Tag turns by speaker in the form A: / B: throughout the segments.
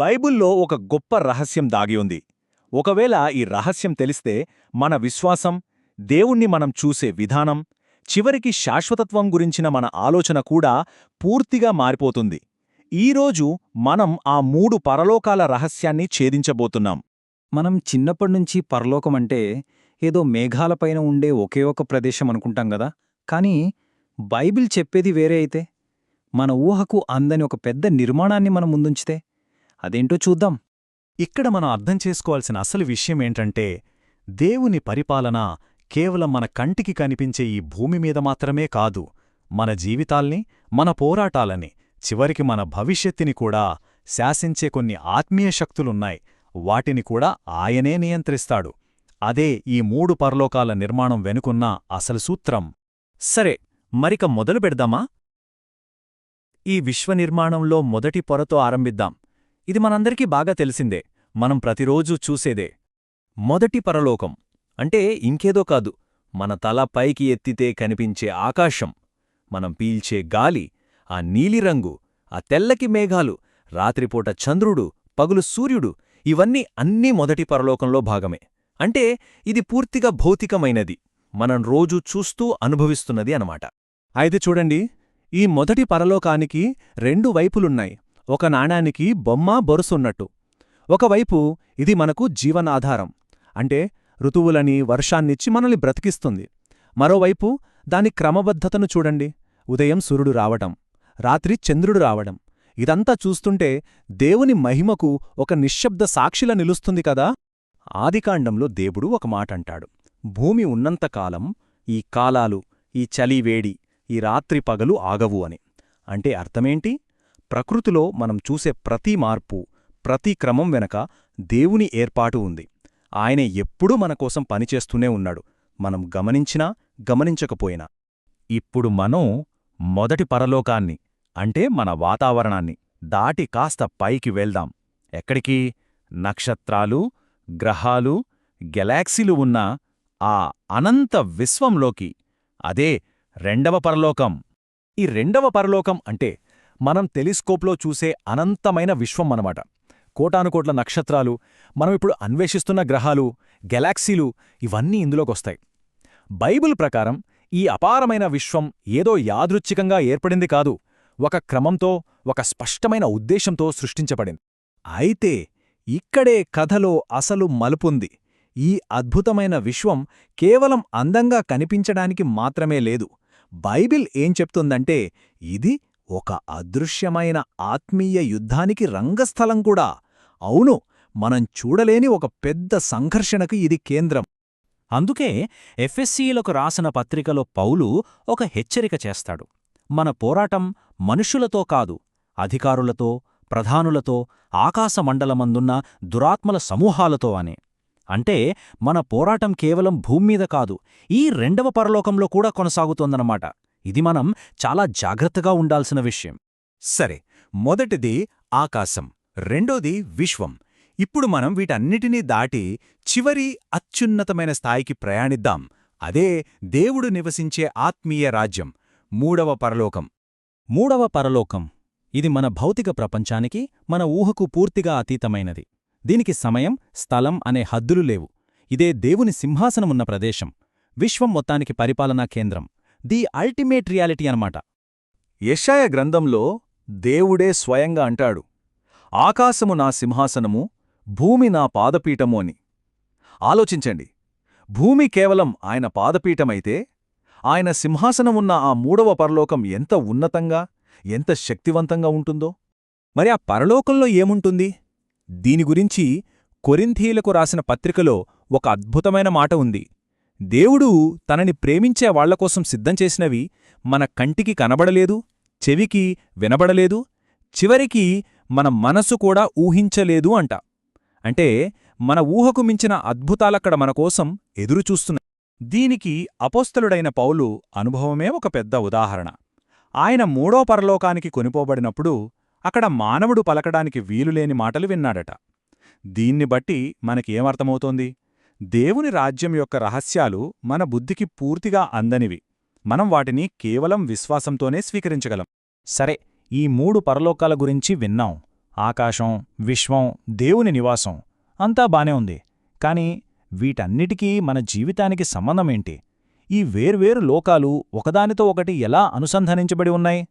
A: బైబిల్లో ఒక గొప్ప రహస్యం దాగి ఉంది. ఒకవేళ ఈ రహస్యం తెలిస్తే మన విశ్వాసం దేవుణ్ణి మనం చూసే విధానం చివరికి శాశ్వతత్వం గురించిన మన ఆలోచన కూడా పూర్తిగా మారిపోతుంది. ఈరోజు మనం ఆ మూడు పరలోకాల రహస్యాన్ని ఛేదించబోతున్నాం.
B: మనం చిన్నప్పటినుంచి పరలోకమంటే ఏదో మేఘాలపైన ఉండే ఒకే ఒక ప్రదేశం అనుకుంటాం గదా కానీ బైబిల్ చెప్పేది వేరే అయితే మన ఊహకు అందని ఒక పెద్ద నిర్మాణాన్ని మనం ముందుంచితే అదేంటో చూద్దాం.
C: ఇక్కడ మనం అర్థం చేసుకోవాల్సిన అసలు విషయం ఏంటంటే దేవుని పరిపాలన కేవలం మన కంటికి కనిపించే ఈ భూమి మీద మాత్రమే కాదు మన జీవితాల్ని మన పోరాటాలని చివరికి మన భవిష్యత్తుని కూడా శాసించే కొన్ని ఆత్మీయ శక్తులున్నాయి. వాటిని కూడా ఆయనే నియంత్రిస్తాడు. అదే ఈ మూడు పరలోకాల నిర్మాణం వెనుకున్న అసలు సూత్రం. సరే మరిక మొదలు పెడదామా? ఈ విశ్వనిర్మాణంలో మొదటి పొరతో ఆరంభిద్దాం. ఇది మనందరికీ బాగా తెలిసిందే. మనం ప్రతిరోజూ చూసేదే. మొదటి పరలోకం. అంటే ఇంకేదో కాదు. మన తల పైకి ఎత్తితే కనిపించే ఆకాశం. మనం పీల్చే గాలి ఆ నీలిరంగు ఆ తెల్లకి మేఘాలు రాత్రిపూట చంద్రుడు పగులు సూర్యుడు ఇవన్నీ అన్నీ మొదటి పరలోకంలో భాగమే. అంటే ఇది పూర్తిగా భౌతికమైనది. మనం రోజూ చూస్తూ అనుభవిస్తున్నది అనమాట
A: అయితే చూడండి ఈ మొదటి పరలోకానికి రెండు వైపులున్నాయి. ఒక నాణానికి బొమ్మ బొరుసున్నట్టు. ఒకవైపు ఇది మనకు జీవనాధారం. అంటే ఋతువులని వర్షాన్నిచ్చి మనల్ని బ్రతికిస్తుంది. మరోవైపు దాని క్రమబద్ధతను చూడండి. ఉదయం సూర్యుడు రావటం రాత్రి చంద్రుడు రావడం. ఇదంతా చూస్తుంటే దేవుని మహిమకు ఒక నిశ్శబ్ద సాక్షిలా నిలుస్తుంది కదా? ఆదికాండంలో దేవుడు ఒక మాటంటాడు. భూమి ఉన్నంతకాలం ఈ కాలాలు ఈ చలివేడి ఈ రాత్రి పగలు ఆగవు అని. అంటే అర్థమేంటి? ప్రకృతిలో మనం చూసే ప్రతి మార్పు ప్రతి క్రమం వెనక దేవుని ఏర్పాటు ఉంది. ఆయనే ఎప్పుడూ మనకోసం పనిచేస్తూనే ఉన్నాడు. మనం గమనించినా గమనించకపోయినా.
C: ఇప్పుడు మనం మొదటి పరలోకాన్ని అంటే మన వాతావరణాన్ని దాటి కాస్త పైకి వెళ్దాం. ఎక్కడికి? నక్షత్రాలు గ్రహాలు గెలాక్సీలు ఉన్న ఆ అనంత విశ్వంలోకి. అదే రెండవ పరలోకం. ఈ రెండవ పరలోకం అంటే మనం టెలిస్కోప్లో చూసే అనంతమైన విశ్వం అనమాట కోటానుకోట్ల నక్షత్రాలు మనం ఇప్పుడు అన్వేషిస్తున్న గ్రహాలు గెలాక్సీలు ఇవన్నీ ఇందులోకొస్తాయి. బైబిల్ ప్రకారం ఈ అపారమైన విశ్వం ఏదో యాదృచ్ఛికంగా ఏర్పడింది కాదు ఒక క్రమంతో ఒక స్పష్టమైన ఉద్దేశంతో సృష్టించబడింది. అయితే ఇక్కడే కథలో అసలు మలుపుంది. ఈ అద్భుతమైన విశ్వం కేవలం అందంగా కనిపించడానికి మాత్రమే లేదు. బైబిల్ ఏం చెప్తుందంటే ఇది ఒక అదృశ్యమైన ఆత్మీయ యుద్ధానికి రంగస్థలం కూడా. అవును మనం చూడలేని ఒక పెద్ద సంఘర్షణకు ఇది కేంద్రం. అందుకే ఎఫ్ఎస్సీలకు రాసిన పత్రికలో పౌలు ఒక హెచ్చరిక చేస్తాడు. మన పోరాటం మనుషులతో కాదు అధికారులతో ప్రధానులతో ఆకాశమండలమందున్న దురాత్మల సమూహాలతో అనే. అంటే మన పోరాటం కేవలం భూమ్మీద కాదు ఈ రెండవ పరలోకంలో కూడా కొనసాగుతోందన్నమాట. ఇది మనం చాలా జాగ్రత్తగా ఉండాల్సిన విషయం. సరే మొదటిది ఆకాశం రెండోది విశ్వం. ఇప్పుడు మనం వీటన్నిటినీ దాటి చివరి అత్యున్నతమైన స్థాయికి ప్రయాణిద్దాం. అదే దేవుడు నివసించే ఆత్మీయ రాజ్యం మూడవ పరలోకం. మూడవ పరలోకం ఇది మన భౌతిక ప్రపంచానికి మన ఊహకు పూర్తిగా అతీతమైనది. దీనికి సమయం స్థలం అనే హద్దులు లేవు. ఇదే దేవుని సింహాసనమున్న ప్రదేశం. విశ్వం మొత్తానికి పరిపాలనా కేంద్రం. ది అల్టిమేట్ రియాలిటీ అనమాట యశాయ గ్రంథంలో దేవుడే స్వయంగా అంటాడు ఆకాశము నా సింహాసనము భూమి నా పాదపీఠము అని. ఆలోచించండి భూమి కేవలం ఆయన పాదపీఠమైతే ఆయన సింహాసనమున్న ఆ మూడవ పరలోకం ఎంత ఉన్నతంగా ఎంత శక్తివంతంగా ఉంటుందో. మరి ఆ పరలోకంలో ఏముంటుంది? దీని గురించి కొరింథీలకు రాసిన పత్రికలో ఒక అద్భుతమైన మాట ఉంది. దేవుడు తనని ప్రేమించే వాళ్ళకోసం సిద్ధం చేసినవి మన కంటికి కనబడలేదు చెవికి వినబడలేదు చివరికి మన మనసు కూడా ఊహించలేదు అంట. అంటే మన ఊహకు మించిన అద్భుతాలక్కడ మనకోసం ఎదురుచూస్తున్నాయి దీనికి అపోస్తలుడైన పౌలు అనుభవమే ఒక పెద్ద ఉదాహరణ. ఆయన మూడో పరలోకానికి కొనిపోబడినప్పుడు అక్కడ మానవుడు పలకడానికి వీలులేని మాటలు విన్నాడట. దీన్ని బట్టి మనకేమర్థమవుతోంది? దేవుని రాజ్యం యొక్క రహస్యాలు మన బుద్ధికి పూర్తిగా అందనివి మనం వాటిని కేవలం విశ్వాసంతోనే స్వీకరించగలం. సరే ఈ మూడు పరలోకాల గురించి విన్నాం. ఆకాశం విశ్వం దేవుని నివాసం అంతా బానే ఉంది. కాని వీటన్నిటికీ మన జీవితానికి సంబంధమేంటి ఈ వేర్వేరు లోకాలు ఒకదానితో ఒకటి ఎలా అనుసంధానించబడి ఉన్నాయి?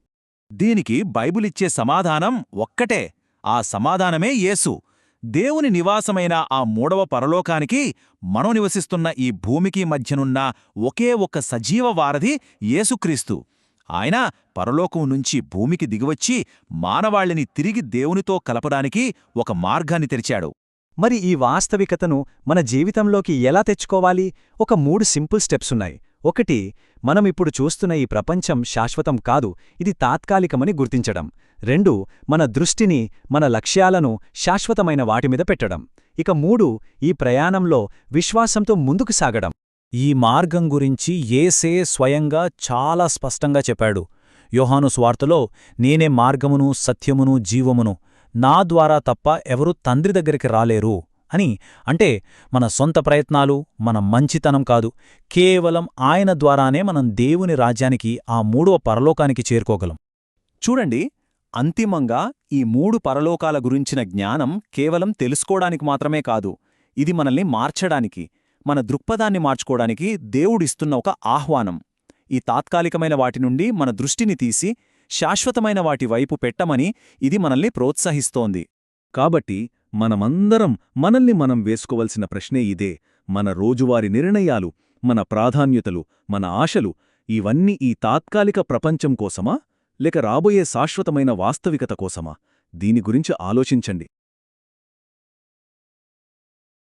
C: దీనికి బైబిలిచ్చే సమాధానం ఒక్కటే. ఆ సమాధానమే యేసు. దేవుని నివాసమైన ఆ మూడవ పరలోకానికి మనం నివసిస్తున్న ఈ భూమికి మధ్యనున్న ఒకే ఒక్క సజీవ వారధి యేసుక్రీస్తు. ఆయన పరలోకం నుంచి భూమికి దిగివచ్చి మానవాళ్ళని తిరిగి దేవునితో కలపడానికి ఒక మార్గాన్ని తెరిచాడు.
B: మరి ఈ వాస్తవికతను మన జీవితంలోకి ఎలా తెచ్చుకోవాలి? ఒక మూడు సింపుల్ స్టెప్స్ ఉన్నాయి. ఒకటి మనం ఇప్పుడు చూస్తున్న ఈ ప్రపంచం శాశ్వతం కాదు. ఇది తాత్కాలికమని గుర్తించడం. రెండు మన దృష్టిని మన లక్ష్యాలను శాశ్వతమైన వాటిమీద పెట్టడం. ఇక మూడు ఈ ప్రయాణంలో విశ్వాసంతో ముందుకు సాగడం.
C: ఈ మార్గం గురించి ఏసే స్వయంగా చాలా స్పష్టంగా చెప్పాడు. యోహాను స్వార్తలో నేనే మార్గమును సత్యమును జీవమును నా ద్వారా తప్ప ఎవరూ తండ్రి దగ్గరికి రాలేరు అని. అంటే మన సొంత ప్రయత్నాలు మన మంచితనం కాదు. కేవలం ఆయన ద్వారానే మనం దేవుని రాజ్యానికి ఆ మూడవ పరలోకానికి చేరుకోగలం. చూడండి అంతిమంగా ఈ మూడు పరలోకాల గురించిన జ్ఞానం కేవలం తెలుసుకోవడానికి మాత్రమే కాదు ఇది మనల్ని మార్చడానికి మన దృక్పథాన్ని మార్చుకోవడానికి దేవుడిస్తున్న ఒక ఆహ్వానం. ఈ తాత్కాలికమైన వాటి నుండి మన దృష్టిని తీసి శాశ్వతమైన వాటి వైపు పెట్టమని ఇది మనల్ని ప్రోత్సహిస్తోంది.
D: కాబట్టి మనమందరం మనల్ని మనం వేసుకోవలసిన ప్రశ్నే ఇదే. మన రోజువారి నిర్ణయాలు మన ప్రాధాన్యతలు మన ఆశలు ఇవన్నీ ఈ తాత్కాలిక ప్రపంచం కోసమా? లేక రాబోయే శాశ్వతమైన వాస్తవికత కోసమా? దీని గురించి ఆలోచించండి.